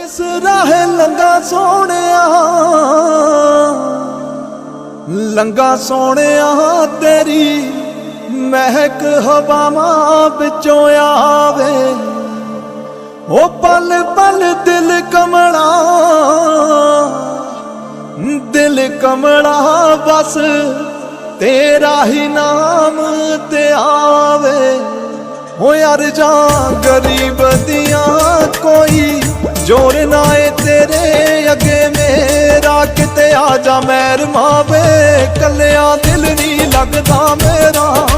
ਜਿਸ ਰਾਹੇ ਲੰਗਾ ਸੋਹਣਿਆ ਲੰਗਾ ਸੋਹਣਿਆ ਤੇਰੀ ਮਹਿਕ ਹਵਾਵਾਂ ਵਿੱਚੋਂ ਆਵੇ। ਉਹ ਪਲ ਪਲ ਦਿਲ ਕਮਲਾ ਦਿਲ ਕਮਲਾ ਬਸ ਤੇਰਾ ਹੀ ਨਾਮ ਤੇ ਆਵੇ। ਹੋ ਯਾਰ ਜਾਂ ਗਰੀਬ ਦੀਆਂ ਜੋਰ ਨਾ ਏ ਤੇਰੇ ਅੱਗੇ ਮੇਰਾ ਕਿਤੇ ਆ ਜਾ ਮੈਰ ਮਾਵੇ ਕੱਲਿਆਂ ਦਿਲ ਨਹੀਂ ਲੱਗਦਾ ਮੇਰਾ।